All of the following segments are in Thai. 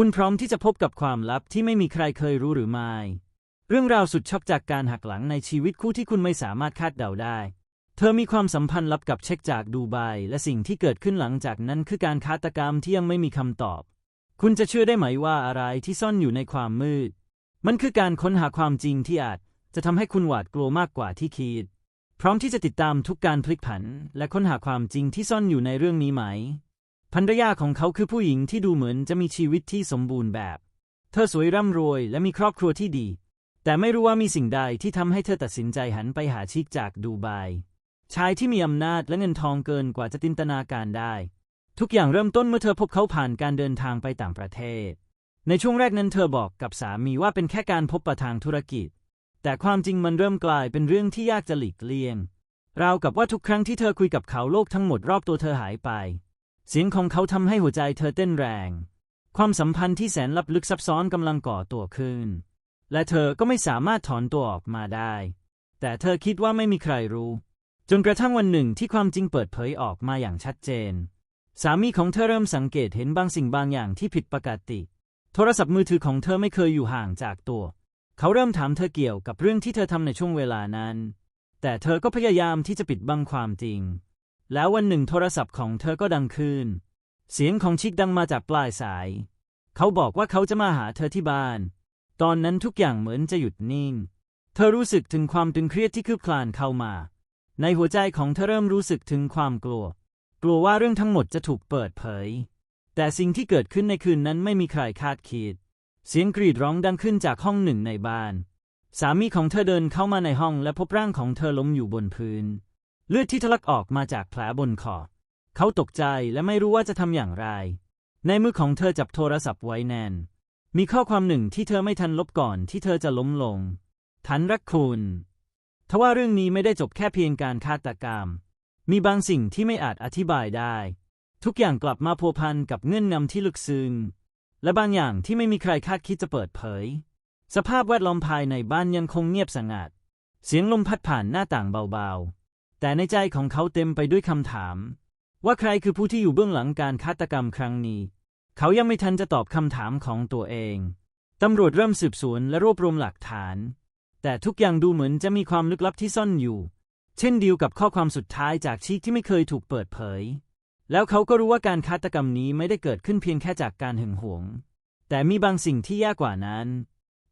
คุณพร้อมที่จะพบกับความลับที่ไม่มีใครเคยรู้หรือไม่ เรื่องราวสุดช็อกจากการหักหลังในชีวิตคู่ที่คุณไม่สามารถคาดเดาได้ เธอมีความสัมพันธ์ลับกับเช็คจากดูไบและสิ่งที่เกิดขึ้นหลังจากนั้นคือการฆาตกรรมที่ยังไม่มีคำตอบ คุณจะเชื่อได้ไหมว่าอะไรที่ซ่อนอยู่ในความมืด มันคือการค้นหาความจริงที่อาจจะทำให้คุณหวาดกลัวมากกว่าที่คิด พร้อมที่จะติดตามทุกการพลิกผัน และค้นหาความจริงที่ซ่อนอยู่ในเรื่องนี้ไหม ภรรยาของเขาคือผู้หญิงที่ดูเหมือนจะมีชีวิตที่สมบูรณ์แบบ เธอสวยร่ำรวยและมีครอบครัวที่ดี แต่ไม่รู้ว่ามีสิ่งใดที่ทำให้เธอตัดสินใจหันไปหาชิกจากดูไบชายที่มีอำนาจและเงินทองเกินกว่าจะจินตนาการได้ ทุกอย่างเริ่มต้นเมื่อเธอพบเขาผ่านการเดินทางไปต่างประเทศ ในช่วงแรกนั้นเธอบอกกับสามีว่าเป็นแค่การพบปะทางธุรกิจ แต่ความจริงมันเริ่มกลายเป็นเรื่องที่ยากจะหลีกเลี่ยงราวกับว่าทุกครั้งที่เธอคุยกับเขาโลกทั้งหมดรอบตัวเธอหายไป เสียงของเขาทำให้หัวใจเธอเต้นแรง ความสัมพันธ์ที่แสนลับลึกซับซ้อนกำลังก่อตัวขึ้น และเธอก็ไม่สามารถถอนตัวออกมาได้ แต่เธอคิดว่าไม่มีใครรู้ จนกระทั่งวันหนึ่งที่ความจริงเปิดเผยออกมาอย่างชัดเจน สามีของเธอเริ่มสังเกตเห็นบางสิ่งบางอย่างที่ผิดปกติ โทรศัพท์มือถือของเธอไม่เคยอยู่ห่างจากตัว เขาเริ่มถามเธอเกี่ยวกับเรื่องที่เธอทำในช่วงเวลานั้น แต่เธอก็พยายามที่จะปิดบังความจริง แล้ววันหนึ่งโทรศัพท์ของเธอก็ดังขึ้น เสียงของชิกดังมาจากปลายสาย เขาบอกว่าเขาจะมาหาเธอที่บ้าน ตอนนั้นทุกอย่างเหมือนจะหยุดนิ่ง เธอรู้สึกถึงความตึงเครียดที่คืบคลานเข้ามา ในหัวใจของเธอเริ่มรู้สึกถึงความกลัว กลัวว่าเรื่องทั้งหมดจะถูกเปิดเผย แต่สิ่งที่เกิดขึ้นในคืนนั้นไม่มีใครคาดคิด เสียงกรีดร้องดังขึ้นจากห้องหนึ่งในบ้าน สามีของเธอเดินเข้ามาในห้องและพบร่างของเธอล้มอยู่บนพื้น เลือดที่ทะลักออกมาจากแผลบนคอ เขาตกใจและไม่รู้ว่าจะทำอย่างไร ในมือของเธอจับโทรศัพท์ไว้แน่น มีข้อความหนึ่งที่เธอไม่ทันลบก่อนที่เธอจะล้มลงทันรักคุณทว่าเรื่องนี้ไม่ได้จบแค่เพียงการฆาตกรรม มีบางสิ่งที่ไม่อาจอธิบายได้ ทุกอย่างกลับมาพัวพันกับเงื่อนงำที่ลึกซึ้งและบางอย่างที่ไม่มีใครคาดคิดจะเปิดเผย สภาพแวดล้อมภายในบ้านยังคงเงียบสงัด เสียงลมพัดผ่านหน้าต่างเบาๆ แต่ในใจของเขาเต็มไปด้วยคำถาม ว่าใครคือผู้ที่อยู่เบื้องหลังการฆาตกรรมครั้งนี้ เขายังไม่ทันจะตอบคำถามของตัวเองตำรวจเริ่มสืบสวนและรวบรวมหลักฐาน แต่ทุกอย่างดูเหมือนจะมีความลึกลับที่ซ่อนอยู่ เช่นเดียวกับข้อความสุดท้ายจากชีกที่ไม่เคยถูกเปิดเผย แล้วเขาก็รู้ว่าการฆาตกรรมนี้ไม่ได้เกิดขึ้นเพียงแค่จากการหึงหวง แต่มีบางสิ่งที่ยากกว่านั้น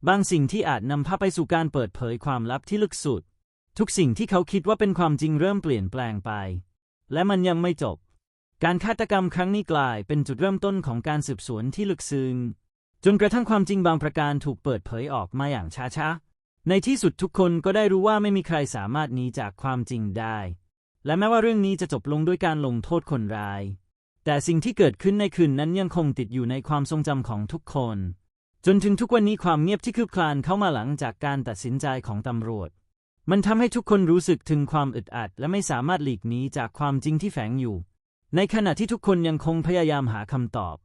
บางสิ่งที่อาจนำพาไปสู่การเปิดเผยความลับที่ลึกสุด ทุกสิ่งที่เขาคิดว่าเป็นความจริงเริ่มเปลี่ยนแปลงไป และมันยังไม่จบ การฆาตกรรมครั้งนี้กลายเป็นจุดเริ่มต้นของการสืบสวนที่ลึกซึ้งจนกระทั่งความจริงบางประการถูกเปิดเผยออกมาอย่างช้าๆ ในที่สุดทุกคนก็ได้รู้ว่าไม่มีใครสามารถหนีจากความจริงได้ และแม้ว่าเรื่องนี้จะจบลงด้วยการลงโทษคนร้าย แต่สิ่งที่เกิดขึ้นในคืนนั้นยังคงติดอยู่ในความทรงจำของทุกคน จนถึงทุกวันนี้ความเงียบที่คืบคลานเข้ามาหลังจากการตัดสินใจของตำรวจ มันทำให้ทุกคนรู้สึกถึงความอึดอัด และไม่สามารถหลีกหนีจากความจริงที่แฝงอยู่ ในขณะที่ทุกคนยังคงพยายามหาคำตอบ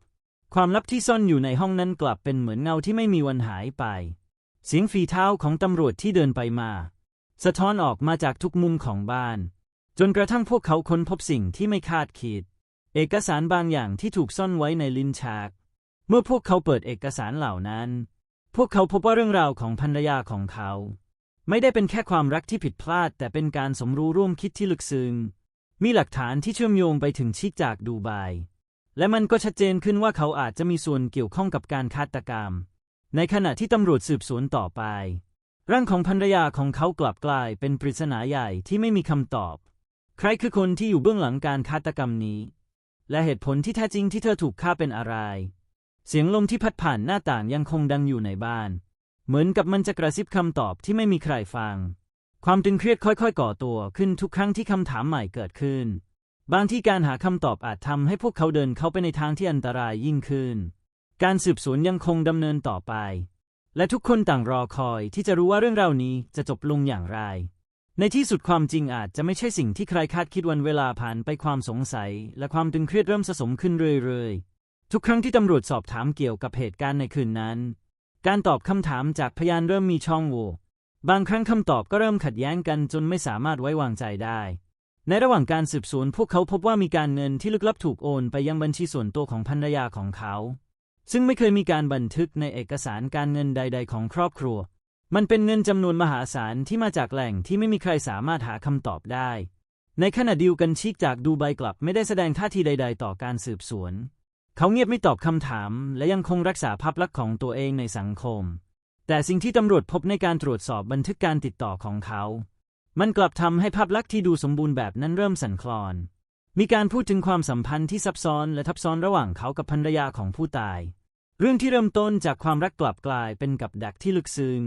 ความลับที่ซ่อนอยู่ในห้องนั้นกลับเป็นเหมือนเงาที่ไม่มีวันหายไป เสียงฝีเท้าของตำรวจที่เดินไปมา สะท้อนออกมาจากทุกมุมของบ้าน จนกระทั่งพวกเขาค้นพบสิ่งที่ไม่คาดคิด เอกสารบางอย่างที่ถูกซ่อนไว้ในลิ้นชัก เมื่อพวกเขาเปิดเอกสารเหล่านั้น พวกเขาพบว่าเรื่องราวของภรรยาของเขา ไม่ได้เป็นแค่ความรักที่ผิดพลาด แต่เป็นการสมรู้ร่วมคิดที่ลึกซึ้งมีหลักฐานที่เชื่อมโยงไปถึงชิกจากดูไบและมันก็ชัดเจนขึ้นว่าเขาอาจจะมีส่วนเกี่ยวข้องกับการฆาตกรรม ในขณะที่ตำรวจสืบสวนต่อไป ร่างของภรรยาของเขากลับกลายเป็นปริศนาใหญ่ที่ไม่มีคำตอบ ใครคือคนที่อยู่เบื้องหลังการฆาตกรรมนี้ และเหตุผลที่แท้จริงที่เธอถูกฆ่าเป็นอะไร เสียงลมที่พัดผ่านหน้าต่างยังคงดังอยู่ในบ้าน เหมือนกับมันจะกระซิบคำตอบที่ไม่มีใครฟัง ความตึงเครียดค่อยๆ ก่อตัวขึ้นทุกครั้งที่คำถามใหม่เกิดขึ้น บางที่การหาคำตอบอาจทำให้พวกเขาเดินเข้าไปในทางที่อันตรายยิ่งขึ้น การสืบสวนยังคงดำเนินต่อไป และทุกคนต่างรอคอยที่จะรู้ว่าเรื่องราวนี้จะจบลงอย่างไร ในที่สุดความจริงอาจจะไม่ใช่สิ่งที่ใครคาดคิดวันเวลาผ่านไปความสงสัย และความตึงเครียดเริ่มสะสมขึ้นเรื่อยๆ ทุกครั้งที่ตำรวจสอบถามเกี่ยวกับเหตุการณ์ในคืนนั้น การตอบคำถามจากพยานเริ่มมีช่องโหว่บางครั้งคำตอบก็เริ่มขัดแย้งกันจนไม่สามารถไว้วางใจได้ ในระหว่างการสืบสวนพวกเขาพบว่ามีการเงินที่ลึกลับถูกโอนไปยังบัญชีส่วนตัวของภรรยาของเขา ซึ่งไม่เคยมีการบันทึกในเอกสารการเงินใด ๆ ของครอบครัว มันเป็นเงินจำนวนมหาศาลที่มาจากแหล่งที่ไม่มีใครสามารถหาคำตอบได้ ในขณะเดียวกันชิกจากดูไบกลับไม่ได้แสดงท่าทีใด ๆ ต่อการสืบสวน เขาเงียบไม่ตอบคำถาม และยังคงรักษาภาพลักษณ์ของตัวเองในสังคม แต่สิ่งที่ตำรวจพบในการตรวจสอบบันทึกการติดต่อของเขา มันกลับทำให้ภาพลักษณ์ที่ดูสมบูรณ์แบบนั้นเริ่มสั่นคลอน มีการพูดถึงความสัมพันธ์ที่ซับซ้อนและทับซ้อนระหว่างเขากับภรรยาของผู้ตาย เรื่องที่เริ่มต้นจากความรักกลับกลายเป็นกับดักที่ลึกซึ้ง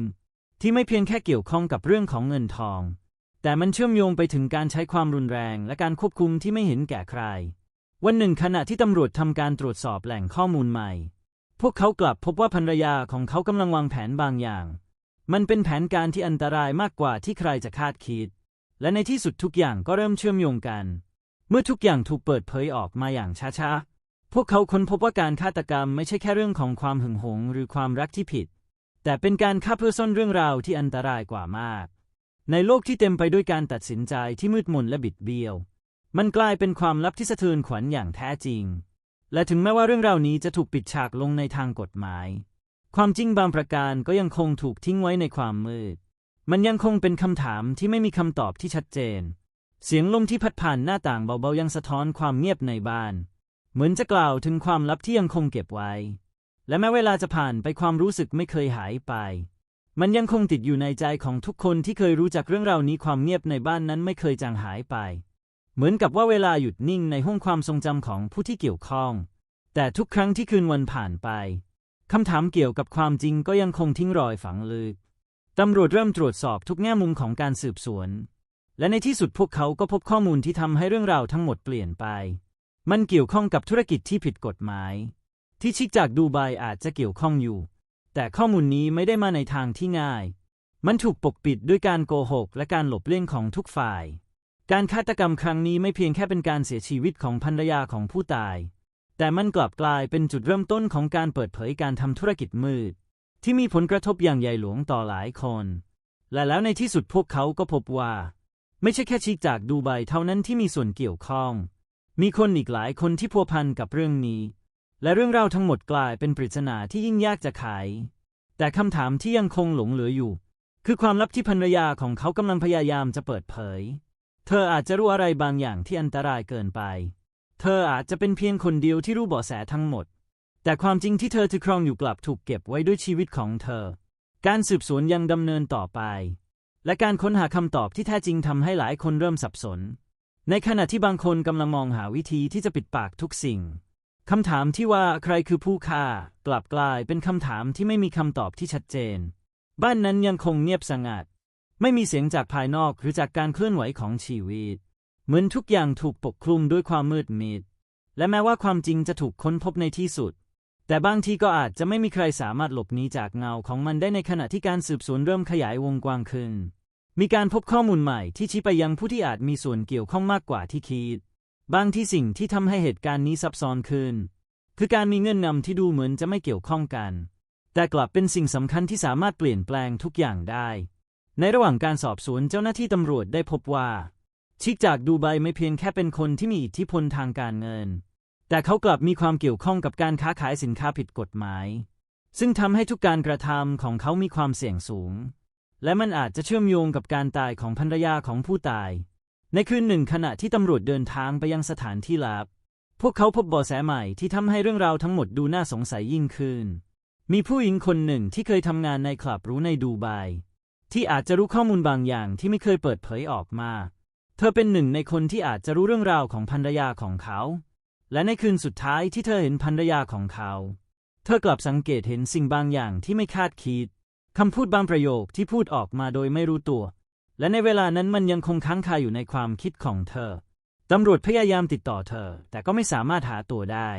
ที่ไม่เพียงแค่เกี่ยวข้องกับเรื่องของเงินทอง แต่มันเชื่อมโยงไปถึงการใช้ความรุนแรงและการควบคุมที่ไม่เห็นแก่ใคร วันหนึ่งขณะที่ตำรวจทำการตรวจสอบแหล่งข้อมูลใหม่ พวกเขากลับพบว่าภรรยาของเขากำลังวางแผนบางอย่าง มันเป็นแผนการที่อันตรายมากกว่าที่ใครจะคาดคิด และในที่สุดทุกอย่างก็เริ่มเชื่อมโยงกัน เมื่อทุกอย่างถูกเปิดเผยออกมาอย่างช้าๆ พวกเขาค้นพบว่าการฆาตกรรมไม่ใช่แค่เรื่องของความหึงหวงหรือความรักที่ผิด แต่เป็นการฆ่าเพื่อซ่อนเรื่องราวที่อันตรายกว่ามาก ในโลกที่เต็มไปด้วยการตัดสินใจที่มืดมนและบิดเบี้ยว มันกลายเป็นความลับที่สะเทือนขวัญอย่างแท้จริง และถึงแม้ว่าเรื่องราวนี้จะถูกปิดฉากลงในทางกฎหมาย ความจริงบางประการก็ยังคงถูกทิ้งไว้ในความมืด มันยังคงเป็นคำถามที่ไม่มีคำตอบที่ชัดเจน เสียงลมที่พัดผ่านหน้าต่างเบาๆยังสะท้อนความเงียบในบ้าน เหมือนจะกล่าวถึงความลับที่ยังคงเก็บไว้ และแม้เวลาจะผ่านไปความรู้สึกไม่เคยหายไปมันยังคงติดอยู่ในใจของทุกคนที่เคยรู้จักเรื่องราวนี้ความเงียบในบ้านนั้นไม่เคยจางหายไป เหมือนกับว่าเวลาหยุดนิ่งในห้องความทรงจำของผู้ที่เกี่ยวข้อง แต่ทุกครั้งที่คืนวันผ่านไปคำถามเกี่ยวกับความจริงก็ยังคงทิ้งรอยฝังลึกตำรวจเริ่มตรวจสอบทุกแง่มุมของการสืบสวน และในที่สุดพวกเขาก็พบข้อมูลที่ทำให้เรื่องราวทั้งหมดเปลี่ยนไป มันเกี่ยวข้องกับธุรกิจที่ผิดกฎหมาย ที่ชิกจากดูไบอาจจะเกี่ยวข้องอยู่ แต่ข้อมูลนี้ไม่ได้มาในทางที่ง่าย มันถูกปกปิดด้วยการโกหกและการหลบเลี่ยงของทุกฝ่าย การฆาตกรรมครั้งนี้ไม่เพียงแค่เป็นการเสียชีวิตของภรรยาของผู้ตาย แต่มันกลับกลายเป็นจุดเริ่มต้นของการเปิดเผยการทำธุรกิจมืด ที่มีผลกระทบอย่างใหญ่หลวงต่อหลายคน และแล้วในที่สุดพวกเขาก็พบว่า ไม่ใช่แค่ชิกจากดูไบเท่านั้นที่มีส่วนเกี่ยวข้อง มีคนอีกหลายคนที่พัวพันกับเรื่องนี้ และเรื่องราวทั้งหมดกลายเป็นปริศนาที่ยิ่งยากจะไขแต่คำถามที่ยังคงหลงเหลืออยู่ คือความลับที่ภรรยาของเขากำลังพยายามจะเปิดเผย เธออาจจะรู้อะไรบางอย่างที่อันตรายเกินไป เธออาจจะเป็นเพียงคนเดียวที่รู้เบาะแสทั้งหมด แต่ความจริงที่เธอถือครองอยู่กลับถูกเก็บไว้ด้วยชีวิตของเธอ การสืบสวนยังดำเนินต่อไป และการค้นหาคำตอบที่แท้จริงทำให้หลายคนเริ่มสับสน ในขณะที่บางคนกำลังมองหาวิธีที่จะปิดปากทุกสิ่งคำถามที่ว่าใครคือผู้ฆ่ากลับกลายเป็นคำถามที่ไม่มีคำตอบที่ชัดเจน บ้านนั้นยังคงเงียบสงัด ไม่มีเสียงจากภายนอกหรือจากการเคลื่อนไหวของชีวิต เหมือนทุกอย่างถูกปกคลุมด้วยความมืดมิด และแม้ว่าความจริงจะถูกค้นพบในที่สุด แต่บางทีก็อาจจะไม่มีใครสามารถหลบหนีจากเงาของมันได้ในขณะที่การสืบสวนเริ่มขยายวงกว้างขึ้น มีการพบข้อมูลใหม่ที่ชี้ไปยังผู้ที่อาจมีส่วนเกี่ยวข้องมากกว่าที่คิด บางที่สิ่งที่ทำให้เหตุการณ์นี้ซับซ้อนขึ้น คือการมีเงื่อนนำที่ดูเหมือนจะไม่เกี่ยวข้องกัน แต่กลับเป็นสิ่งสำคัญที่สามารถเปลี่ยนแปลงทุกอย่างได้ ในระหว่างการสอบสวนเจ้าหน้าที่ตำรวจได้พบว่า ชิกจากดูไบไม่เพียงแค่เป็นคนที่มีอิทธิพลทางการเงิน แต่เขากลับมีความเกี่ยวข้องกับการค้าขายสินค้าผิดกฎหมาย ซึ่งทำให้ทุกการกระทำของเขามีความเสี่ยงสูง และมันอาจจะเชื่อมโยงกับการตายของภรรยาของผู้ตาย ในคืนหนึ่งขณะที่ตำรวจเดินทางไปยังสถานที่ลับ พวกเขาพบเบาะแสใหม่ที่ทำให้เรื่องราวทั้งหมดดูน่าสงสัยยิ่งขึ้น มีผู้หญิงคนหนึ่งที่เคยทำงานในคลับรู้ในดูไบ ที่อาจจะรู้ข้อมูลบางอย่างที่ไม่เคยเปิดเผยออกมา เธอเป็นหนึ่งในคนที่อาจจะรู้เรื่องราวของภรรยาของเขา และในคืนสุดท้ายที่เธอเห็นภรรยาของเขา เธอกลับสังเกตเห็นสิ่งบางอย่างที่ไม่คาดคิดคำพูดบางประโยคที่พูดออกมาโดยไม่รู้ตัว และในเวลานั้นมันยังคงค้างคาอยู่ในความคิดของเธอ ตำรวจพยายามติดต่อเธอ แต่ก็ไม่สามารถหาตัวได้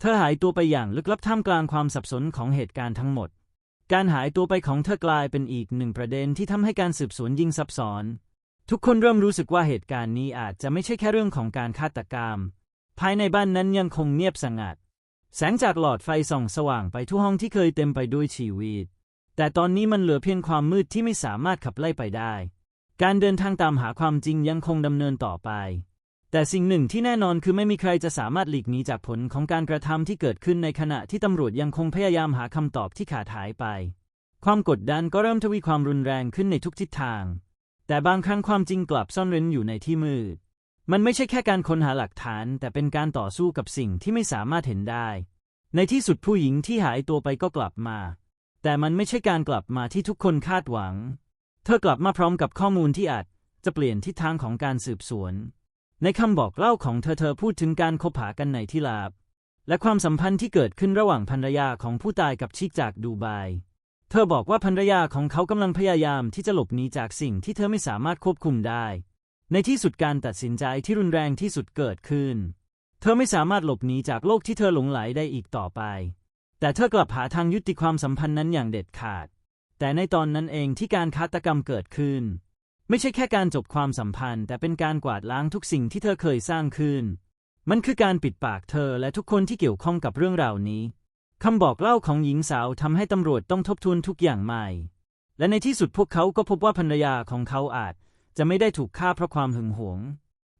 เธอหายตัวไปอย่างลึกลับท่ามกลางความสับสนของเหตุการณ์ทั้งหมด การหายตัวไปของเธอกลายเป็นอีกหนึ่งประเด็นที่ทำให้การสืบสวนยิ่งซับซ้อน ทุกคนเริ่มรู้สึกว่าเหตุการณ์นี้อาจจะไม่ใช่แค่เรื่องของการฆาตกรรม ภายในบ้านนั้นยังคงเงียบสงัด แสงจากหลอดไฟส่องสว่างไปทั่วห้องที่เคยเต็มไปด้วยชีวิต แต่ตอนนี้มันเหลือเพียงความมืดที่ไม่สามารถขับไล่ไปได้ การเดินทางตามหาความจริงยังคงดำเนินต่อไป แต่สิ่งหนึ่งที่แน่นอนคือไม่มีใครจะสามารถหลีกหนีจากผลของการกระทำที่เกิดขึ้นในขณะที่ตำรวจยังคงพยายามหาคำตอบที่ขาดหายไป ความกดดันก็เริ่มทวีความรุนแรงขึ้นในทุกทิศทาง แต่บางครั้งความจริงกลับซ่อนเร้นอยู่ในที่มืด มันไม่ใช่แค่การค้นหาหลักฐาน แต่เป็นการต่อสู้กับสิ่งที่ไม่สามารถเห็นได้ ในที่สุดผู้หญิงที่หายตัวไปก็กลับมา แต่มันไม่ใช่การกลับมาที่ทุกคนคาดหวัง เธอกลับมาพร้อมกับข้อมูลที่อาจจะเปลี่ยนทิศทางของการสืบสวน ในคำบอกเล่าของเธอเธอพูดถึงการคบหากันในที่ลาบ และความสัมพันธ์ที่เกิดขึ้นระหว่างภรรยาของผู้ตายกับชิกจากดูไบเธอบอกว่าภรรยาของเขากำลังพยายามที่จะหลบหนีจากสิ่งที่เธอไม่สามารถควบคุมได้ ในที่สุดการตัดสินใจที่รุนแรงที่สุดเกิดขึ้น เธอไม่สามารถหลบหนีจากโลกที่เธอหลงไหลได้อีกต่อไป แต่เธอกลับหาทางยุติความสัมพันธ์นั้นอย่างเด็ดขาด แต่ในตอนนั้นเองที่การฆาตกรรมเกิดขึ้น ไม่ใช่แค่การจบความสัมพันธ์ แต่เป็นการกวาดล้างทุกสิ่งที่เธอเคยสร้างขึ้น มันคือการปิดปากเธอและทุกคนที่เกี่ยวข้องกับเรื่องราวนี้คำบอกเล่าของหญิงสาวทำให้ตำรวจต้องทบทวนทุกอย่างใหม่ และในที่สุดพวกเขาก็พบว่าภรรยาของเขาอาจจะไม่ได้ถูกฆ่าเพราะความหึงหวง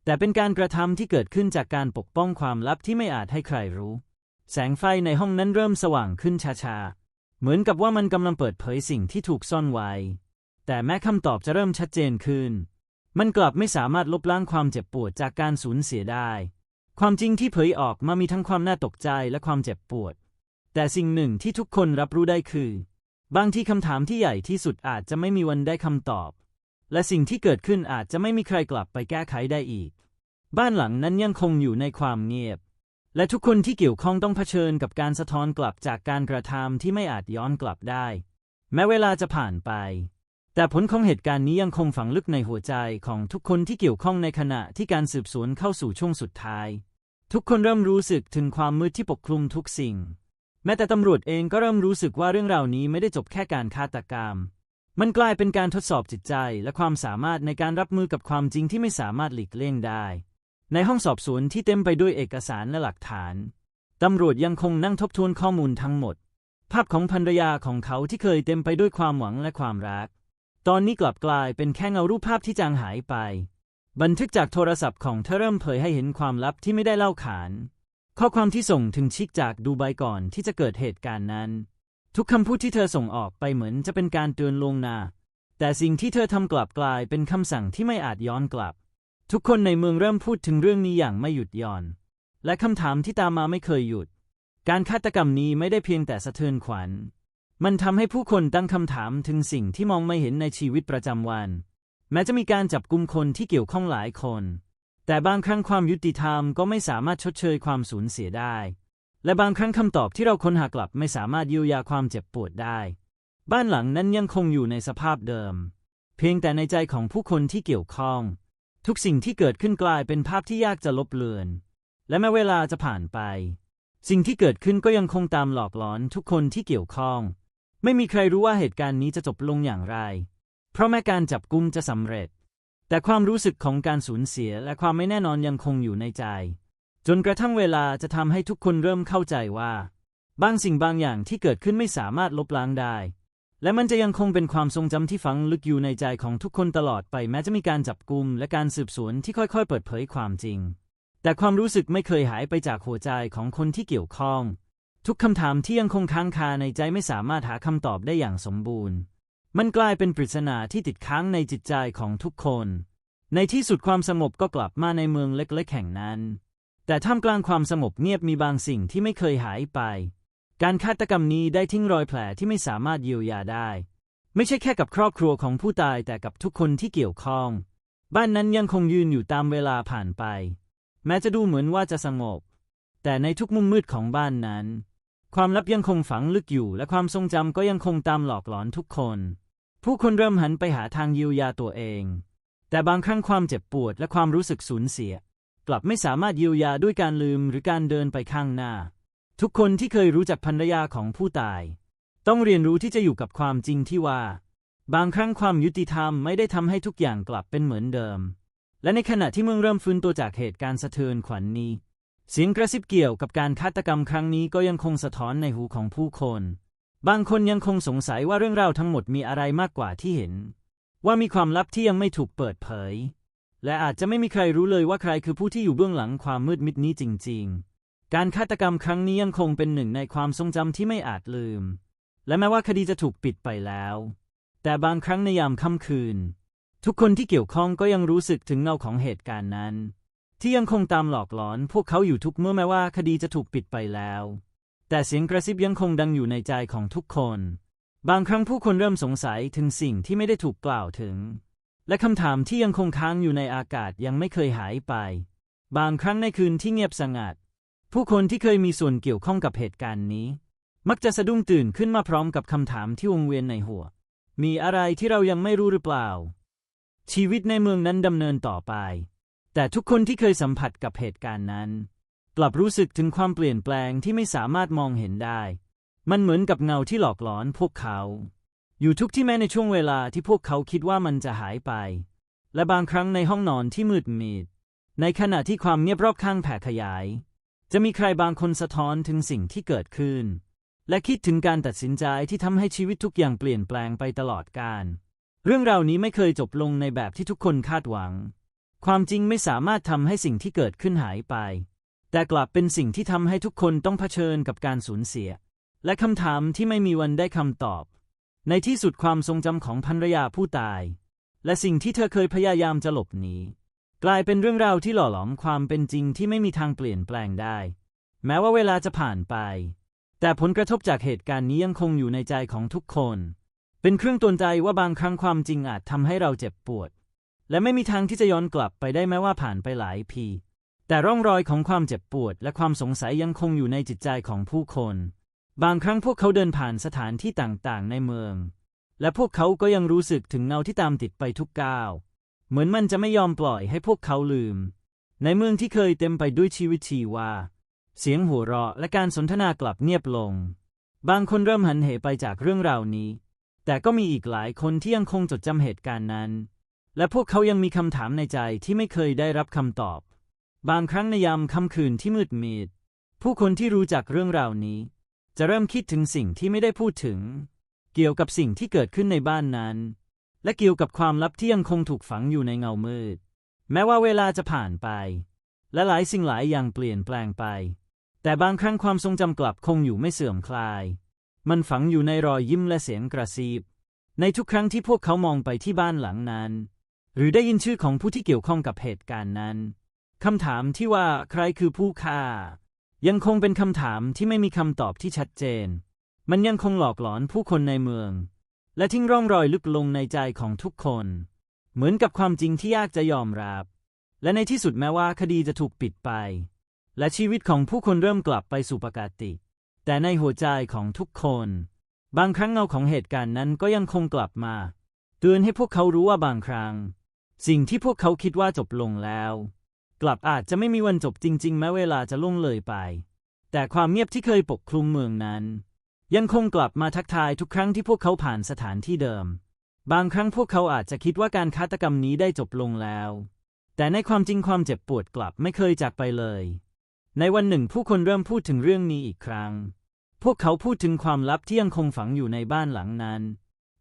แต่เป็นการกระทำที่เกิดขึ้นจากการปกป้องความลับที่ไม่อาจให้ใครรู้ แสงไฟในห้องนั้นเริ่มสว่างขึ้นช้าๆ เหมือนกับว่ามันกำลังเปิดเผยสิ่งที่ถูกซ่อนไว้ แต่แม้คำตอบจะเริ่มชัดเจนขึ้น มันกลับไม่สามารถลบล้างความเจ็บปวดจากการสูญเสียได้ ความจริงที่เผยออกมามีทั้งความน่าตกใจและความเจ็บปวด แต่สิ่งหนึ่งที่ทุกคนรับรู้ได้คือ บางที่คำถามที่ใหญ่ที่สุดอาจจะไม่มีวันได้คำตอบ และสิ่งที่เกิดขึ้นอาจจะไม่มีใครกลับไปแก้ไขได้อีก บ้านหลังนั้นยังคงอยู่ในความเงียบ และทุกคนที่เกี่ยวข้องต้องเผชิญกับการสะท้อนกลับจากการกระทำที่ไม่อาจย้อนกลับได้ แม้เวลาจะผ่านไป แต่ผลของเหตุการณ์นี้ยังคงฝังลึกในหัวใจของทุกคนที่เกี่ยวข้องในขณะที่การสืบสวนเข้าสู่ช่วงสุดท้าย ทุกคนเริ่มรู้สึกถึงความมืดที่ปกคลุมทุกสิ่ง แม้แต่ตำรวจเองก็เริ่มรู้สึกว่าเรื่องราวนี้ไม่ได้จบแค่การฆาตกรรม มันกลายเป็นการทดสอบจิตใจและความสามารถในการรับมือกับความจริงที่ไม่สามารถหลีกเลี่ยงได้ ในห้องสอบสวนที่เต็มไปด้วยเอกสารและหลักฐานตำรวจยังคงนั่งทบทวนข้อมูลทั้งหมด ภาพของภรรยาของเขาที่เคยเต็มไปด้วยความหวังและความรัก ตอนนี้กลับกลายเป็นแค่เงารูปภาพที่จางหายไป บันทึกจากโทรศัพท์ของเธอเริ่มเผยให้เห็นความลับที่ไม่ได้เล่าขาน ข้อความที่ส่งถึงชิกจากดูไบก่อนที่จะเกิดเหตุการณ์นั้น ทุกคำพูดที่เธอส่งออกไปเหมือนจะเป็นการเตือนลวงนาแต่สิ่งที่เธอทำกลับกลายเป็นคำสั่งที่ไม่อาจย้อนกลับ ทุกคนในเมืองเริ่มพูดถึงเรื่องนี้อย่างไม่หยุดย่อน และคำถามที่ตามมาไม่เคยหยุด การฆาตกรรมนี้ไม่ได้เพียงแต่สะเทือนขวัญ มันทำให้ผู้คนตั้งคำถามถึงสิ่งที่มองไม่เห็นในชีวิตประจำวัน แม้จะมีการจับกุมคนที่เกี่ยวข้องหลายคน แต่บางครั้งความยุติธรรมก็ไม่สามารถชดเชยความสูญเสียได้ และบางครั้งคำตอบที่เราค้นหากลับไม่สามารถเยียวยาความเจ็บปวดได้ บ้านหลังนั้นยังคงอยู่ในสภาพเดิม เพียงแต่ในใจของผู้คนที่เกี่ยวข้อง ทุกสิ่งที่เกิดขึ้นกลายเป็นภาพที่ยากจะลบเลือน และแม้เวลาจะผ่านไป สิ่งที่เกิดขึ้นก็ยังคงตามหลอกหลอนทุกคนที่เกี่ยวข้อง ไม่มีใครรู้ว่าเหตุการณ์นี้จะจบลงอย่างไร เพราะแม้การจับกุมจะสำเร็จ แต่ความรู้สึกของการสูญเสียและความไม่แน่นอนยังคงอยู่ในใจ จนกระทั่งเวลาจะทำให้ทุกคนเริ่มเข้าใจว่า บางสิ่งบางอย่างที่เกิดขึ้นไม่สามารถลบล้างได้ และมันจะยังคงเป็นความทรงจำที่ฝังลึกอยู่ในใจของทุกคนตลอดไปแม้จะมีการจับกุมและการสืบสวนที่ค่อยๆ เปิดเผยความจริง แต่ความรู้สึกไม่เคยหายไปจากหัวใจของคนที่เกี่ยวข้อง ทุกคำถามที่ยังคงค้างคาในใจไม่สามารถหาคำตอบได้อย่างสมบูรณ์ มันกลายเป็นปริศนาที่ติดค้างในจิตใจของทุกคน ในที่สุดความสงบก็กลับมาในเมืองเล็กๆแห่งนั้น แต่ท่ามกลางความสงบเงียบมีบางสิ่งที่ไม่เคยหายไป การฆาตกรรมนี้ได้ทิ้งรอยแผลที่ไม่สามารถเยียวยาได้ ไม่ใช่แค่กับครอบครัวของผู้ตายแต่กับทุกคนที่เกี่ยวข้อง บ้านนั้นยังคงยืนอยู่ตามเวลาผ่านไป แม้จะดูเหมือนว่าจะสงบ แต่ในทุกมุมมืดของบ้านนั้น ความลับยังคงฝังลึกอยู่ และความทรงจำก็ยังคงตามหลอกหลอนทุกคน ผู้คนเริ่มหันไปหาทางเยียวยาตัวเอง แต่บางครั้งความเจ็บปวดและความรู้สึกสูญเสีย กลับไม่สามารถเยียวยาด้วยการลืมหรือการเดินไปข้างหน้า ทุกคนที่เคยรู้จักภรรยาของผู้ตาย ต้องเรียนรู้ที่จะอยู่กับความจริงที่ว่า บางครั้งความยุติธรรมไม่ได้ทำให้ทุกอย่างกลับเป็นเหมือนเดิม และในขณะที่เมืองเริ่มฟื้นตัวจากเหตุการณ์สะเทือนขวัญนนี้ เสียงกระซิบเกี่ยวกับการฆาตกรรมครั้งนี้ก็ยังคงสะท้อนในหูของผู้คน บางคนยังคงสงสัยว่าเรื่องราวทั้งหมดมีอะไรมากกว่าที่เห็น ว่ามีความลับที่ยังไม่ถูกเปิดเผย และอาจจะไม่มีใครรู้เลยว่าใครคือผู้ที่อยู่เบื้องหลังความมืดมิดนี้จริง ๆ การฆาตกรรมครั้งนี้ยังคงเป็นหนึ่งในความทรงจำที่ไม่อาจลืม และแม้ว่าคดีจะถูกปิดไปแล้ว แต่บางครั้งในยามค่ำคืน ทุกคนที่เกี่ยวข้องก็ยังรู้สึกถึงเงาของเหตุการณ์นั้น ที่ยังคงตามหลอกหลอนพวกเขาอยู่ทุกเมื่อแม้ว่าคดีจะถูกปิดไปแล้ว แต่เสียงกระซิบยังคงดังอยู่ในใจของทุกคน บางครั้งผู้คนเริ่มสงสัยถึงสิ่งที่ไม่ได้ถูกกล่าวถึง และคำถามที่ยังคงค้างอยู่ในอากาศยังไม่เคยหายไป บางครั้งในคืนที่เงียบสงัด ผู้คนที่เคยมีส่วนเกี่ยวข้องกับเหตุการณ์นี้ มักจะสะดุ้งตื่นขึ้นมาพร้อมกับคำถามที่วงเวียนในหัว มีอะไรที่เรายังไม่รู้หรือเปล่า ชีวิตในเมืองนั้นดำเนินต่อไป แต่ทุกคนที่เคยสัมผัสกับเหตุการณ์นั้น กลับรู้สึกถึงความเปลี่ยนแปลงที่ไม่สามารถมองเห็นได้ มันเหมือนกับเงาที่หลอกหลอนพวกเขา อยู่ทุกที่แม้ในช่วงเวลาที่พวกเขาคิดว่ามันจะหายไป และบางครั้งในห้องนอนที่มืดมิด ในขณะที่ความเงียบรอบข้างแผ่ขยาย จะมีใครบางคนสะท้อนถึงสิ่งที่เกิดขึ้น และคิดถึงการตัดสินใจที่ทำให้ชีวิตทุกอย่างเปลี่ยนแปลงไปตลอดกาลเรื่องราวนี้ไม่เคยจบลงในแบบที่ทุกคนคาดหวัง ความจริงไม่สามารถทำให้สิ่งที่เกิดขึ้นหายไป แต่กลับเป็นสิ่งที่ทำให้ทุกคนต้องเผชิญกับการสูญเสีย และคำถามที่ไม่มีวันได้คำตอบ ในที่สุดความทรงจำของภรรยาผู้ตาย และสิ่งที่เธอเคยพยายามจะหลบหนีกลายเป็นเรื่องราวที่หล่อหลอมความเป็นจริงที่ไม่มีทางเปลี่ยนแปลงได้ แม้ว่าเวลาจะผ่านไป แต่ผลกระทบจากเหตุการณ์นี้ยังคงอยู่ในใจของทุกคน เป็นเครื่องตือนใจว่าบางครั้งความจริงอาจทำให้เราเจ็บปวด และไม่มีทางที่จะย้อนกลับไปได้แม้ว่าผ่านไปหลายปี แต่ร่องรอยของความเจ็บปวด และความสงสัยยังคงอยู่ในจิตใจของผู้คน บางครั้งพวกเขาเดินผ่านสถานที่ต่างๆ ในเมือง และพวกเขาก็ยังรู้สึกถึงเงาที่ตามติดไปทุกก้าว เหมือนมันจะไม่ยอมปล่อยให้พวกเขาลืม ในเมืองที่เคยเต็มไปด้วยชีวิตชีวา เสียงหัวเราะและการสนทนากลับเงียบลง บางคนเริ่มหันเหไปจากเรื่องราวนี้ แต่ก็มีอีกหลายคนที่ยังคงจดจำเหตุการณ์นั้น และพวกเขายังมีคำถามในใจที่ไม่เคยได้รับคำตอบ บางครั้งในยามค่ำคืนที่มืดมิด ผู้คนที่รู้จักเรื่องราวนี้ จะเริ่มคิดถึงสิ่งที่ไม่ได้พูดถึง เกี่ยวกับสิ่งที่เกิดขึ้นในบ้านนั้น และเกี่ยวกับความลับที่ยังคงถูกฝังอยู่ในเงามืด แม้ว่าเวลาจะผ่านไป และหลายสิ่งหลายอย่างเปลี่ยนแปลงไป แต่บางครั้งความทรงจำกลับคงอยู่ไม่เสื่อมคลาย มันฝังอยู่ในรอยยิ้มและเสียงกระซิบในทุกครั้งที่พวกเขามองไปที่บ้านหลังนั้น หรือได้ยินชื่อของผู้ที่เกี่ยวข้องกับเหตุการณ์นั้นคำถามที่ว่าใครคือผู้ฆ่า ยังคงเป็นคำถามที่ไม่มีคำตอบที่ชัดเจน มันยังคงหลอกหลอนผู้คนในเมือง และทิ้งร่องรอยลึกลงในใจของทุกคน เหมือนกับความจริงที่ยากจะยอมรับ และในที่สุดแม้ว่าคดีจะถูกปิดไป และชีวิตของผู้คนเริ่มกลับไปสู่ปกติ แต่ในหัวใจของทุกคน บางครั้งเงาของเหตุการณ์นั้นก็ยังคงกลับมา เตือนให้พวกเขารู้ว่าบางครั้ง สิ่งที่พวกเขาคิดว่าจบลงแล้ว กลับอาจจะไม่มีวันจบจริง ๆ แม้เวลาจะล่วงเลยไป แต่ความเงียบที่เคยปกคลุมเมืองนั้น ยังคงกลับมาทักทายทุกครั้งที่พวกเขาผ่านสถานที่เดิม บางครั้งพวกเขาอาจจะคิดว่าการฆาตกรรมนี้ได้จบลงแล้ว แต่ในความจริงความเจ็บปวดกลับไม่เคยจากไปเลย ในวันหนึ่งผู้คนเริ่มพูดถึงเรื่องนี้อีกครั้ง พวกเขาพูดถึงความลับที่ยังคงฝังอยู่ในบ้านหลังนั้น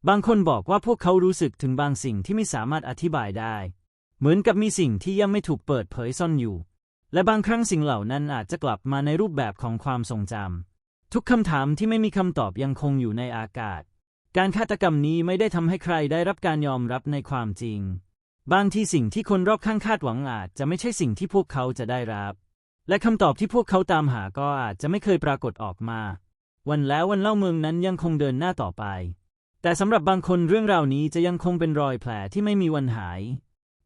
บางคนบอกว่าพวกเขารู้สึกถึงบางสิ่งที่ไม่สามารถอธิบายได้ เหมือนกับมีสิ่งที่ยังไม่ถูกเปิดเผยซ่อนอยู่ และบางครั้งสิ่งเหล่านั้นอาจจะกลับมาในรูปแบบของความทรงจำทุกคำถามที่ไม่มีคำตอบยังคงอยู่ในอากาศ การฆาตกรรมนี้ไม่ได้ทำให้ใครได้รับการยอมรับในความจริง บางทีสิ่งที่คนรอบข้างคาดหวังอาจจะไม่ใช่สิ่งที่พวกเขาจะได้รับ และคำตอบที่พวกเขาตามหาก็อาจจะไม่เคยปรากฏออกมา วันแล้ววันเล่าเมืองนั้นยังคงเดินหน้าต่อไป แต่สำหรับบางคนเรื่องราวนี้จะยังคงเป็นรอยแผลที่ไม่มีวันหาย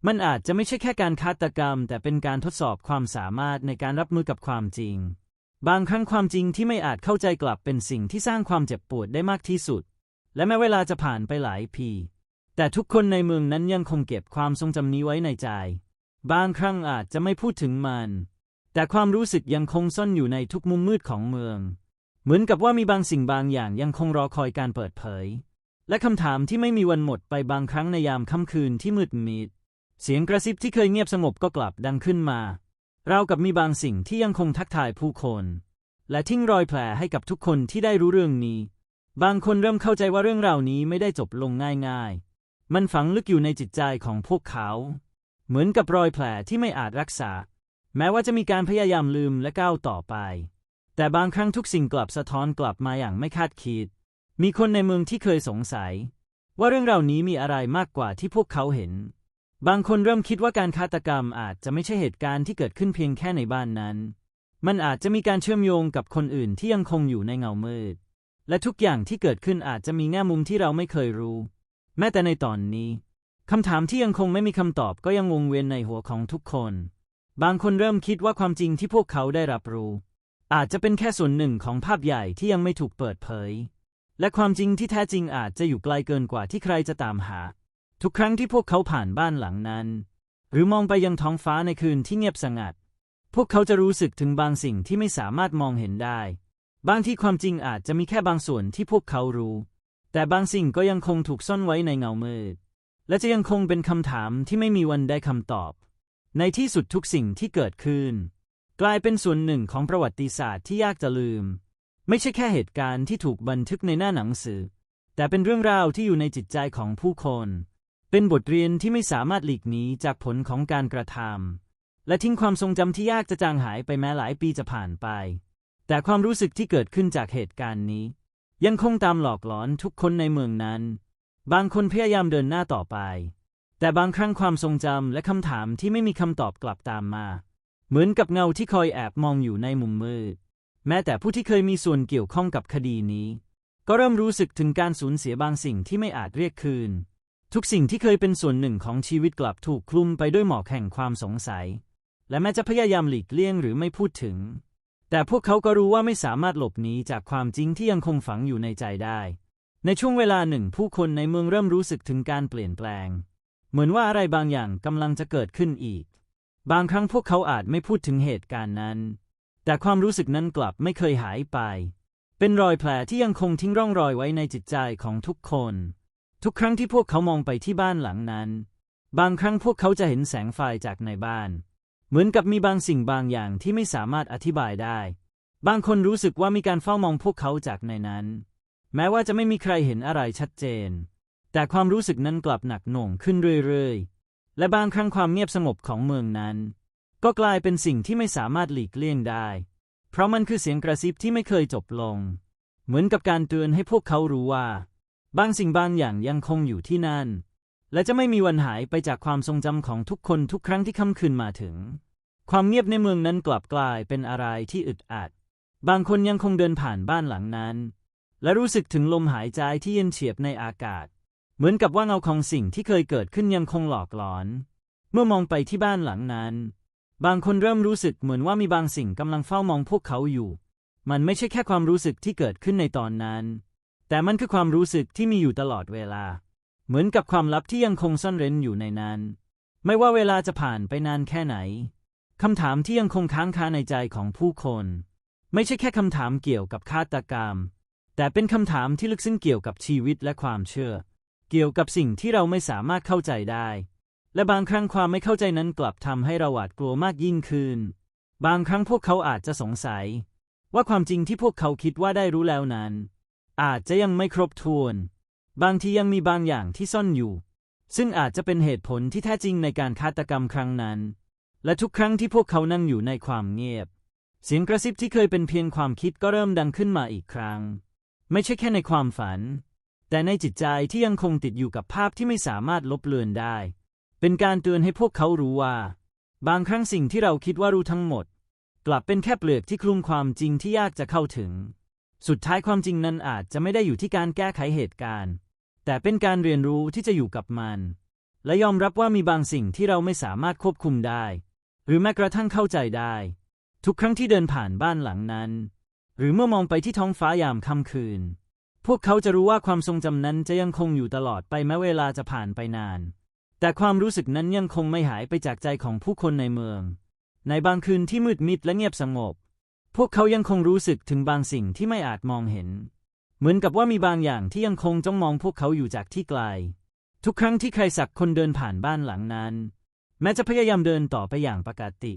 มันอาจจะไม่ใช่แค่การฆาตกรรม แต่เป็นการทดสอบความสามารถในการรับมือกับความจริง บางครั้งความจริงที่ไม่อาจเข้าใจกลับเป็นสิ่งที่สร้างความเจ็บปวดได้มากที่สุด และแม้เวลาจะผ่านไปหลายปี แต่ทุกคนในเมืองนั้นยังคงเก็บความทรงจำนี้ไว้ในใจ บางครั้งอาจจะไม่พูดถึงมัน แต่ความรู้สึกยังคงซ่อนอยู่ในทุกมุมมืดของเมือง เหมือนกับว่ามีบางสิ่งบางอย่างยังคงรอคอยการเปิดเผย และคำถามที่ไม่มีวันหมดไปบางครั้งในยามค่ำคืนที่มืดมิด เสียงกระซิบที่เคยเงียบสงบก็กลับดังขึ้นมา เรากับมีบางสิ่งที่ยังคงทักทายผู้คน และทิ้งรอยแผลให้กับทุกคนที่ได้รู้เรื่องนี้ บางคนเริ่มเข้าใจว่าเรื่องราวนี้ไม่ได้จบลงง่ายๆ มันฝังลึกอยู่ในจิตใจของพวกเขา เหมือนกับรอยแผลที่ไม่อาจรักษา แม้ว่าจะมีการพยายามลืมและก้าวต่อไป แต่บางครั้งทุกสิ่งกลับสะท้อนกลับมาอย่างไม่คาดคิด มีคนในเมืองที่เคยสงสัย ว่าเรื่องราวนี้มีอะไรมากกว่าที่พวกเขาเห็น บางคนเริ่มคิดว่าการฆาตกรรมอาจจะไม่ใช่เหตุการณ์ที่เกิดขึ้นเพียงแค่ในบ้านนั้น มันอาจจะมีการเชื่อมโยงกับคนอื่นที่ยังคงอยู่ในเงามืด และทุกอย่างที่เกิดขึ้นอาจจะมีแง่มุมที่เราไม่เคยรู้ แม้แต่ในตอนนี้คำถามที่ยังคงไม่มีคำตอบก็ยังวงเวียนในหัวของทุกคน บางคนเริ่มคิดว่าความจริงที่พวกเขาได้รับรู้ อาจจะเป็นแค่ส่วนหนึ่งของภาพใหญ่ที่ยังไม่ถูกเปิดเผย และความจริงที่แท้จริงอาจจะอยู่ไกลเกินกว่าที่ใครจะตามหา ทุกครั้งที่พวกเขาผ่านบ้านหลังนั้น หรือมองไปยังท้องฟ้าในคืนที่เงียบสงัด พวกเขาจะรู้สึกถึงบางสิ่งที่ไม่สามารถมองเห็นได้ บางที่ความจริงอาจจะมีแค่บางส่วนที่พวกเขารู้ แต่บางสิ่งก็ยังคงถูกซ่อนไว้ในเงามืด และจะยังคงเป็นคำถามที่ไม่มีวันได้คำตอบ ในที่สุดทุกสิ่งที่เกิดขึ้น กลายเป็นส่วนหนึ่งของประวัติศาสตร์ที่ยากจะลืม ไม่ใช่แค่เหตุการณ์ที่ถูกบันทึกในหน้าหนังสือ แต่เป็นเรื่องราวที่อยู่ในจิตใจของผู้คน เป็นบทเรียนที่ไม่สามารถหลีกหนีจากผลของการกระทำและทิ้งความทรงจำที่ยากจะจางหายไปแม้หลายปีจะผ่านไป แต่ความรู้สึกที่เกิดขึ้นจากเหตุการณ์นี้ ยังคงตามหลอกหลอนทุกคนในเมืองนั้น บางคนพยายามเดินหน้าต่อไป แต่บางครั้งความทรงจำและคำถามที่ไม่มีคำตอบกลับตามมา เหมือนกับเงาที่คอยแอบมองอยู่ในมุมมืด แม้แต่ผู้ที่เคยมีส่วนเกี่ยวข้องกับคดีนี้ ก็เริ่มรู้สึกถึงการสูญเสียบางสิ่งที่ไม่อาจเรียกคืน ทุกสิ่งที่เคยเป็นส่วนหนึ่งของชีวิตกลับถูกคลุมไปด้วยหมอกแห่งความสงสัย และแม้จะพยายามหลีกเลี่ยงหรือไม่พูดถึง แต่พวกเขาก็รู้ว่าไม่สามารถหลบหนีจากความจริงที่ยังคงฝังอยู่ในใจได้ ในช่วงเวลาหนึ่งผู้คนในเมืองเริ่มรู้สึกถึงการเปลี่ยนแปลง เหมือนว่าอะไรบางอย่างกำลังจะเกิดขึ้นอีก บางครั้งพวกเขาอาจไม่พูดถึงเหตุการณ์นั้น แต่ความรู้สึกนั้นกลับไม่เคยหายไป เป็นรอยแผลที่ยังคงทิ้งร่องรอยไว้ในจิตใจของทุกคน ทุกครั้งที่พวกเขามองไปที่บ้านหลังนั้น บางครั้งพวกเขาจะเห็นแสงไฟจากในบ้าน เหมือนกับมีบางสิ่งบางอย่างที่ไม่สามารถอธิบายได้ บางคนรู้สึกว่ามีการเฝ้ามองพวกเขาจากในนั้น แม้ว่าจะไม่มีใครเห็นอะไรชัดเจน แต่ความรู้สึกนั้นกลับหนักหน่วงขึ้นเรื่อยๆ และบางครั้งความเงียบสงบของเมืองนั้น ก็กลายเป็นสิ่งที่ไม่สามารถหลีกเลี่ยงได้ เพราะมันคือเสียงกระซิบที่ไม่เคยจบลง เหมือนกับการเตือนให้พวกเขารู้ว่า บางสิ่งบางอย่างยังคงอยู่ที่นั่น และจะไม่มีวันหายไปจากความทรงจำของทุกคนทุกครั้งที่ค่ำคืนมาถึง ความเงียบในเมืองนั้นกลับกลายเป็นอะไรที่อึดอัด บางคนยังคงเดินผ่านบ้านหลังนั้น และรู้สึกถึงลมหายใจที่เย็นเฉียบในอากาศ เหมือนกับว่าเงาของสิ่งที่เคยเกิดขึ้นยังคงหลอกหลอน เมื่อมองไปที่บ้านหลังนั้น บางคนเริ่มรู้สึกเหมือนว่ามีบางสิ่งกำลังเฝ้ามองพวกเขาอยู่ มันไม่ใช่แค่ความรู้สึกที่เกิดขึ้นในตอนนั้น แต่มันคือความรู้สึกที่มีอยู่ตลอดเวลา เหมือนกับความลับที่ยังคงซ่อนเร้นอยู่ในนั้น ไม่ว่าเวลาจะผ่านไปนานแค่ไหนคำถามที่ยังคงค้างคาในใจของผู้คน ไม่ใช่แค่คำถามเกี่ยวกับฆาตกรรม แต่เป็นคำถามที่ลึกซึ้งเกี่ยวกับชีวิตและความเชื่อ เกี่ยวกับสิ่งที่เราไม่สามารถเข้าใจได้ และบางครั้งความไม่เข้าใจนั้นกลับทำให้เราหวาดกลัวมากยิ่งขึ้น บางครั้งพวกเขาอาจจะสงสัย ว่าความจริงที่พวกเขาคิดว่าได้รู้แล้วนั้น อาจจะยังไม่ครบถ้วน บางทียังมีบางอย่างที่ซ่อนอยู่ ซึ่งอาจจะเป็นเหตุผลที่แท้จริงในการฆาตกรรมครั้งนั้น และทุกครั้งที่พวกเขานั่งอยู่ในความเงียบ เสียงกระซิบที่เคยเป็นเพียงความคิดก็เริ่มดังขึ้นมาอีกครั้ง ไม่ใช่แค่ในความฝัน แต่ในจิตใจที่ยังคงติดอยู่กับภาพที่ไม่สามารถลบเลือนได้ เป็นการเตือนให้พวกเขารู้ว่า บางครั้งสิ่งที่เราคิดว่ารู้ทั้งหมด กลับเป็นแค่เปลือกที่คลุมความจริงที่ยากจะเข้าถึง สุดท้ายความจริงนั้นอาจจะไม่ได้อยู่ที่การแก้ไขเหตุการณ์ แต่เป็นการเรียนรู้ที่จะอยู่กับมัน และยอมรับว่ามีบางสิ่งที่เราไม่สามารถควบคุมได้ หรือแม้กระทั่งเข้าใจได้ ทุกครั้งที่เดินผ่านบ้านหลังนั้น หรือเมื่อมองไปที่ท้องฟ้ายามค่ำคืน พวกเขาจะรู้ว่าความทรงจำนั้นจะยังคงอยู่ตลอดไปแม้เวลาจะผ่านไปนาน แต่ความรู้สึกนั้นยังคงไม่หายไปจากใจของผู้คนในเมือง ในบางคืนที่มืดมิดและเงียบสงบ พวกเขายังคงรู้สึกถึงบางสิ่งที่ไม่อาจมองเห็น เหมือนกับว่ามีบางอย่างที่ยังคงจ้องมองพวกเขาอยู่จากที่ไกล ทุกครั้งที่ใครสักคนเดินผ่านบ้านหลังนั้น แม้จะพยายามเดินต่อไปอย่างปกติ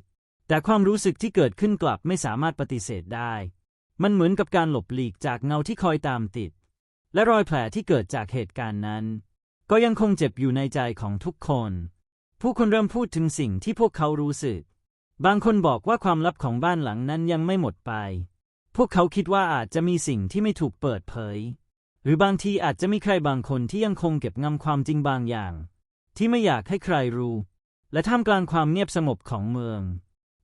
แต่ความรู้สึกที่เกิดขึ้นกลับไม่สามารถปฏิเสธได้ มันเหมือนกับการหลบหลีกจากเงาที่คอยตามติด และรอยแผลที่เกิดจากเหตุการณ์นั้น ก็ยังคงเจ็บอยู่ในใจของทุกคน ผู้คนเริ่มพูดถึงสิ่งที่พวกเขารู้สึก บางคนบอกว่าความลับของบ้านหลังนั้นยังไม่หมดไป พวกเขาคิดว่าอาจจะมีสิ่งที่ไม่ถูกเปิดเผย หรือบางทีอาจจะมีใครบางคนที่ยังคงเก็บงำความจริงบางอย่าง ที่ไม่อยากให้ใครรู้ และท่ามกลางความเงียบสงบของเมือง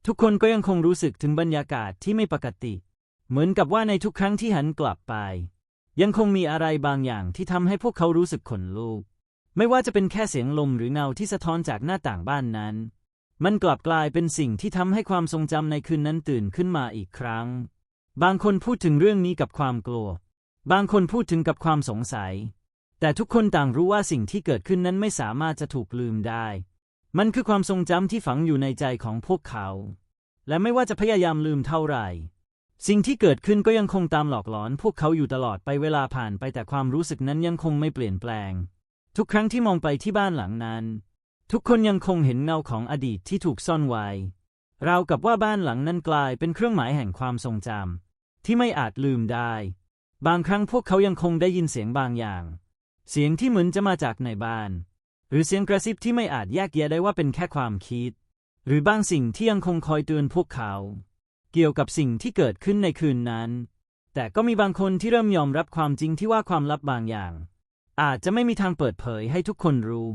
ทุกคนก็ยังคงรู้สึกถึงบรรยากาศที่ไม่ปกติ เหมือนกับว่าในทุกครั้งที่หันกลับไป ยังคงมีอะไรบางอย่างที่ทำให้พวกเขารู้สึกขนลุก ไม่ว่าจะเป็นแค่เสียงลมหรือเงาที่สะท้อนจากหน้าต่างบ้านนั้น มันกลับกลายเป็นสิ่งที่ทำให้ความทรงจำในคืนนั้นตื่นขึ้นมาอีกครั้ง บางคนพูดถึงเรื่องนี้กับความกลัว บางคนพูดถึงกับความสงสัย แต่ทุกคนต่างรู้ว่าสิ่งที่เกิดขึ้นนั้นไม่สามารถจะถูกลืมได้ มันคือความทรงจำที่ฝังอยู่ในใจของพวกเขา และไม่ว่าจะพยายามลืมเท่าไหร่สิ่งที่เกิดขึ้นก็ยังคงตามหลอกหลอน พวกเขาอยู่ตลอดไปเวลาผ่านไปแต่ความรู้สึกนั้นยังคงไม่เปลี่ยนแปลง ทุกครั้งที่มองไปที่บ้านหลังนั้น ทุกคนยังคงเห็นเงาของอดีตที่ถูกซ่อนไว้ ราวกับว่าบ้านหลังนั้นกลายเป็นเครื่องหมายแห่งความทรงจำที่ไม่อาจลืมได้ บางครั้งพวกเขายังคงได้ยินเสียงบางอย่าง เสียงที่เหมือนจะมาจากในบ้าน หรือเสียงกระซิบที่ไม่อาจแยกแยะได้ว่าเป็นแค่ความคิด หรือบางสิ่งที่ยังคงคอยเตือนพวกเขา เกี่ยวกับสิ่งที่เกิดขึ้นในคืนนั้น แต่ก็มีบางคนที่เริ่มยอมรับความจริงที่ว่าความลับบางอย่าง อาจจะไม่มีทางเปิดเผยให้ทุกคนรู้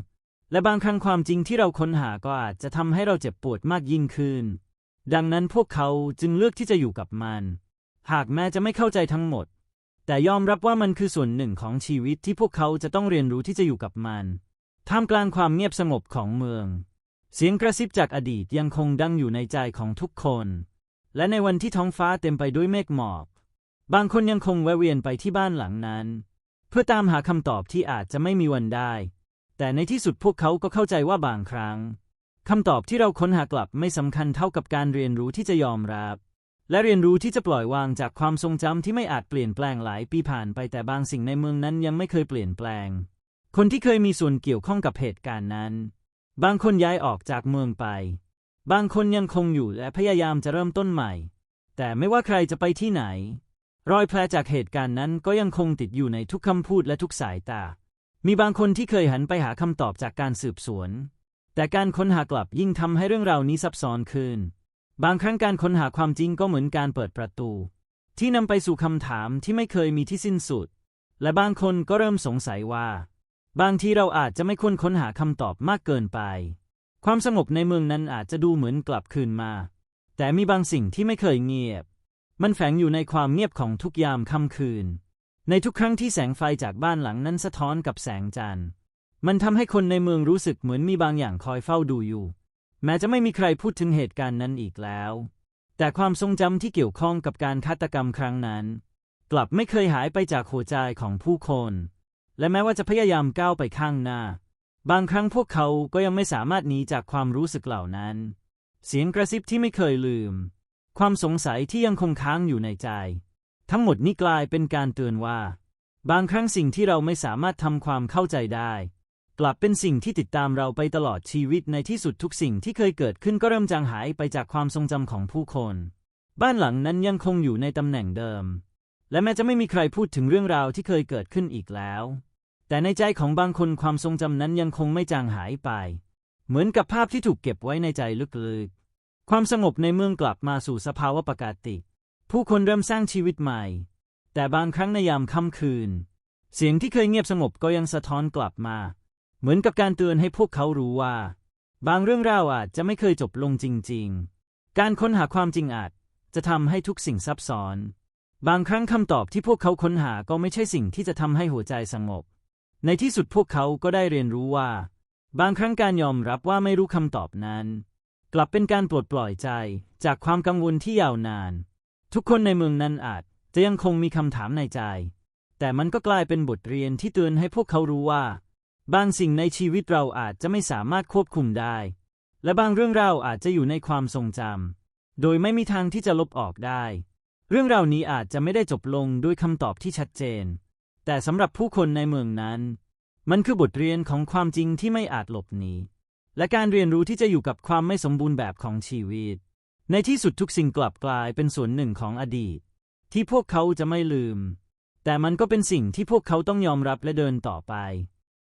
และบางครั้งความจริงที่เราค้นหาก็อาจจะทำให้เราเจ็บปวดมากยิ่งขึ้น ดังนั้นพวกเขาจึงเลือกที่จะอยู่กับมัน หากแม้จะไม่เข้าใจทั้งหมด แต่ยอมรับว่ามันคือส่วนหนึ่งของชีวิตที่พวกเขาจะต้องเรียนรู้ที่จะอยู่กับมันท่ามกลางความเงียบสงบของเมือง เสียงกระซิบจากอดีตยังคงดังอยู่ในใจของทุกคน และในวันที่ท้องฟ้าเต็มไปด้วยเมฆหมอก บางคนยังคงแวะเวียนไปที่บ้านหลังนั้น เพื่อตามหาคำตอบที่อาจจะไม่มีวันได้ แต่ในที่สุดพวกเขาก็เข้าใจว่าบางครั้งคำตอบที่เราค้นหากลับไม่สำคัญเท่ากับการเรียนรู้ที่จะยอมรับ และเรียนรู้ที่จะปล่อยวางจากความทรงจำที่ไม่อาจเปลี่ยนแปลงหลายปีผ่านไปแต่บางสิ่งในเมืองนั้นยังไม่เคยเปลี่ยนแปลง คนที่เคยมีส่วนเกี่ยวข้องกับเหตุการณ์นั้น บางคนย้ายออกจากเมืองไป บางคนยังคงอยู่และพยายามจะเริ่มต้นใหม่ แต่ไม่ว่าใครจะไปที่ไหน รอยแผลจากเหตุการณ์นั้นก็ยังคงติดอยู่ในทุกคำพูดและทุกสายตา มีบางคนที่เคยหันไปหาคำตอบจากการสืบสวน แต่การค้นหากลับยิ่งทำให้เรื่องราวนี้ซับซ้อนขึ้น บางครั้งการค้นหาความจริงก็เหมือนการเปิดประตู ที่นำไปสู่คำถามที่ไม่เคยมีที่สิ้นสุด และบางคนก็เริ่มสงสัยว่า บางทีเราอาจจะไม่ควรค้นหาคำตอบมากเกินไป ความสงบในเมืองนั้นอาจจะดูเหมือนกลับคืนมา แต่มีบางสิ่งที่ไม่เคยเงียบ มันแฝงอยู่ในความเงียบของทุกยามค่ำคืน ในทุกครั้งที่แสงไฟจากบ้านหลังนั้นสะท้อนกับแสงจันทร์ มันทำให้คนในเมืองรู้สึกเหมือนมีบางอย่างคอยเฝ้าดูอยู่ แม้จะไม่มีใครพูดถึงเหตุการณ์นั้นอีกแล้ว แต่ความทรงจำที่เกี่ยวข้องกับการฆาตกรรมครั้งนั้น กลับไม่เคยหายไปจากหัวใจของผู้คน และแม้ว่าจะพยายามก้าวไปข้างหน้า บางครั้งพวกเขาก็ยังไม่สามารถหนีจากความรู้สึกเหล่านั้น เสียงกระซิบที่ไม่เคยลืม ความสงสัยที่ยังคงค้างอยู่ในใจ ทั้งหมดนี้กลายเป็นการเตือนว่า บางครั้งสิ่งที่เราไม่สามารถทำความเข้าใจได้ กลับเป็นสิ่งที่ติดตามเราไปตลอดชีวิตในที่สุดทุกสิ่งที่เคยเกิดขึ้นก็เริ่มจางหายไปจากความทรงจำของผู้คน บ้านหลังนั้นยังคงอยู่ในตำแหน่งเดิม และแม้จะไม่มีใครพูดถึงเรื่องราวที่เคยเกิดขึ้นอีกแล้ว แต่ในใจของบางคนความทรงจำนั้นยังคงไม่จางหายไป เหมือนกับภาพที่ถูกเก็บไว้ในใจลึก ความสงบในเมืองกลับมาสู่สภาวะปกติ ผู้คนเริ่มสร้างชีวิตใหม่ แต่บางครั้งในยามค่ำคืน เสียงที่เคยเงียบสงบก็ยังสะท้อนกลับมา เหมือนกับการเตือนให้พวกเขารู้ว่า บางเรื่องราวอาจจะไม่เคยจบลงจริง ๆ การค้นหาความจริงอาจจะทำให้ทุกสิ่งซับซ้อน บางครั้งคำตอบที่พวกเขาค้นหาก็ไม่ใช่สิ่งที่จะทำให้หัวใจสงบ ในที่สุดพวกเขาก็ได้เรียนรู้ว่า บางครั้งการยอมรับว่าไม่รู้คำตอบนั้น กลับเป็นการปลดปล่อยใจจากความกังวลที่ยาวนาน ทุกคนในเมืองนั้นอาจจะยังคงมีคำถามในใจ แต่มันก็กลายเป็นบทเรียนที่เตือนให้พวกเขารู้ว่า บางสิ่งในชีวิตเราอาจจะไม่สามารถควบคุมได้ และบางเรื่องราวอาจจะอยู่ในความทรงจำโดยไม่มีทางที่จะลบออกได้ เรื่องราวนี้อาจจะไม่ได้จบลงด้วยคำตอบที่ชัดเจน แต่สำหรับผู้คนในเมืองนั้น มันคือบทเรียนของความจริงที่ไม่อาจหลบหนี และการเรียนรู้ที่จะอยู่กับความไม่สมบูรณ์แบบของชีวิต ในที่สุดทุกสิ่งกลับกลายเป็นส่วนหนึ่งของอดีต ที่พวกเขาจะไม่ลืม แต่มันก็เป็นสิ่งที่พวกเขาต้องยอมรับและเดินต่อไป